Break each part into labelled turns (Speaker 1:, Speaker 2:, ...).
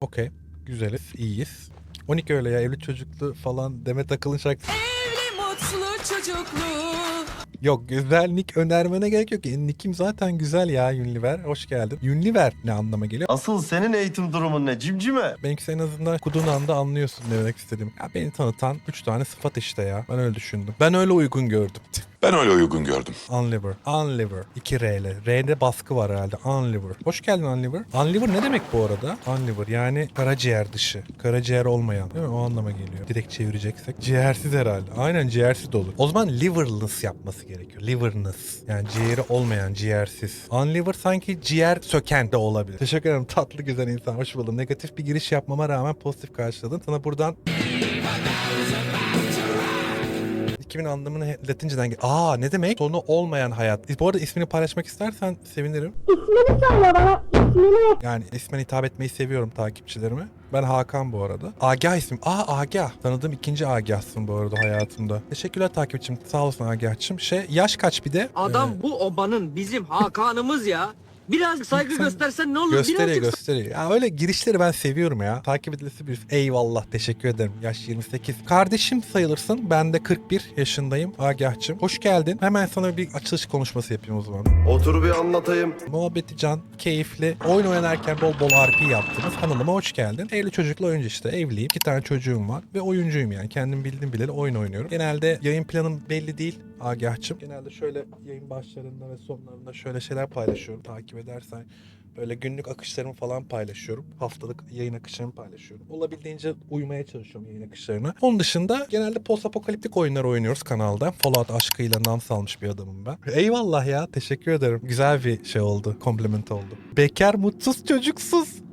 Speaker 1: Okey. Güzeliz. iyiyiz. 12 öyle ya evli çocuklu falan Demet Akalın şarkısı.
Speaker 2: Evli mutlu çocuklu.
Speaker 1: Yok güzel nick önermene gerek yok. ki. Nickim zaten güzel ya Unilever. Hoş geldin. Unilever ne anlama geliyor?
Speaker 3: Asıl senin eğitim durumun ne cimcime?
Speaker 1: Benimki en azından okuduğun anda anlıyorsun ne demek istediğimi. Ya beni tanıtan 3 tane sıfat işte ya. Ben öyle düşündüm. Ben öyle uygun gördüm.
Speaker 4: Ben öyle uygun gördüm.
Speaker 1: Unliver. Unliver. 2 R ile. R'de baskı var herhalde. Unliver. Hoş geldin Unliver. Unliver ne demek bu arada? Unliver yani karaciğer dışı. Karaciğer olmayan. Değil mi? O anlama geliyor. Direkt çevireceksek. Ciğersiz herhalde. Aynen ciğersiz olur. O zaman liverless yapması gerekiyor. Liverless. Yani ciğeri olmayan ciğersiz. Unliver sanki ciğer söken de olabilir. Teşekkür ederim. Tatlı güzel insan. Hoş buldum. Negatif bir giriş yapmama rağmen pozitif karşıladın. Sana buradan 2000 anlamını Latinceden gel. Aa ne demek? Sonu olmayan hayat. Bu arada ismini paylaşmak istersen sevinirim.
Speaker 5: İsmini söyle bana ismini.
Speaker 1: Yani ismen hitap etmeyi seviyorum takipçilerime. Ben Hakan bu arada. Agah ismim. Aa Agah. Tanıdığım ikinci Agah'sın bu arada hayatımda. Teşekkürler takipçim. Sağ olasın Agah'cığım. Şey yaş kaç bir de?
Speaker 6: Adam
Speaker 1: Ee,
Speaker 6: bu obanın bizim Hakan'ımız ya. Biraz saygı
Speaker 1: Sen-
Speaker 6: göstersen ne olur?
Speaker 1: Gösteriyor
Speaker 6: Birazcık
Speaker 1: gösteriyor. Ya öyle girişleri ben seviyorum ya. Takip edilisi bir. Eyvallah teşekkür ederim. Yaş 28. Kardeşim sayılırsın. Ben de 41 yaşındayım. Agah'cığım. Hoş geldin. Hemen sana bir açılış konuşması yapayım o zaman.
Speaker 3: Otur bir anlatayım.
Speaker 1: Muhabbeti can, keyifli. Oyun oynarken bol bol RP yaptınız. Kanalıma hoş geldin. Evli çocuklu oyuncu işte. Evliyim. İki tane çocuğum var. Ve oyuncuyum yani. Kendim bildim bileli oyun oynuyorum. Genelde yayın planım belli değil. Agah'cığım. Genelde şöyle yayın başlarında ve sonlarında şöyle şeyler paylaşıyorum. Takip edersen böyle günlük akışlarımı falan paylaşıyorum. Haftalık yayın akışlarımı paylaşıyorum. Olabildiğince uymaya çalışıyorum yayın akışlarına. Onun dışında genelde post apokaliptik oyunlar oynuyoruz kanalda. Fallout aşkıyla nam salmış bir adamım ben. Eyvallah ya teşekkür ederim. Güzel bir şey oldu. Kompliment oldu. Bekar mutsuz çocuksuz.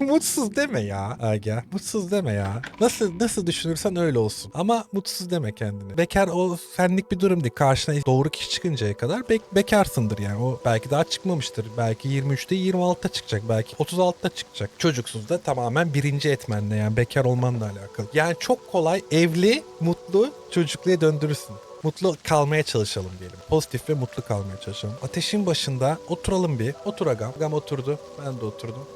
Speaker 1: Mutsuz deme ya Aga. Mutsuz deme ya. Nasıl nasıl düşünürsen öyle olsun. Ama mutsuz deme kendini. Bekar o senlik bir durum değil. Karşına doğru kişi çıkıncaya kadar bek- bekarsındır yani. O belki daha çıkmamıştır. Belki 23'te 26'ta çıkacak. Belki 36'ta çıkacak. Çocuksuz da tamamen birinci etmenle yani bekar olmanla alakalı. Yani çok kolay evli, mutlu, çocukluğa döndürürsün mutlu kalmaya çalışalım diyelim. Pozitif ve mutlu kalmaya çalışalım. Ateşin başında oturalım bir. Otur agam. Agam oturdu. Ben de oturdum.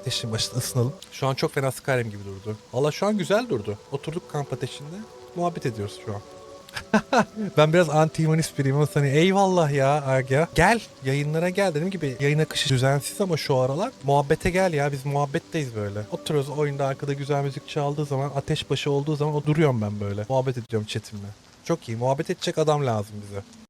Speaker 1: Ateşin başında ısınalım. Şu an çok fena Skyrim gibi durdu. Valla şu an güzel durdu. Oturduk kamp ateşinde. Muhabbet ediyoruz şu an. ben biraz anti-humanist biriyim ama sana eyvallah ya Aga. Gel yayınlara gel. Dediğim gibi yayın akışı düzensiz ama şu aralar. Muhabbete gel ya biz muhabbetteyiz böyle. Oturuyoruz oyunda arkada güzel müzik çaldığı zaman ateş başı olduğu zaman o duruyorum ben böyle. Muhabbet ediyorum chatimle. Çok iyi muhabbet edecek adam lazım bize.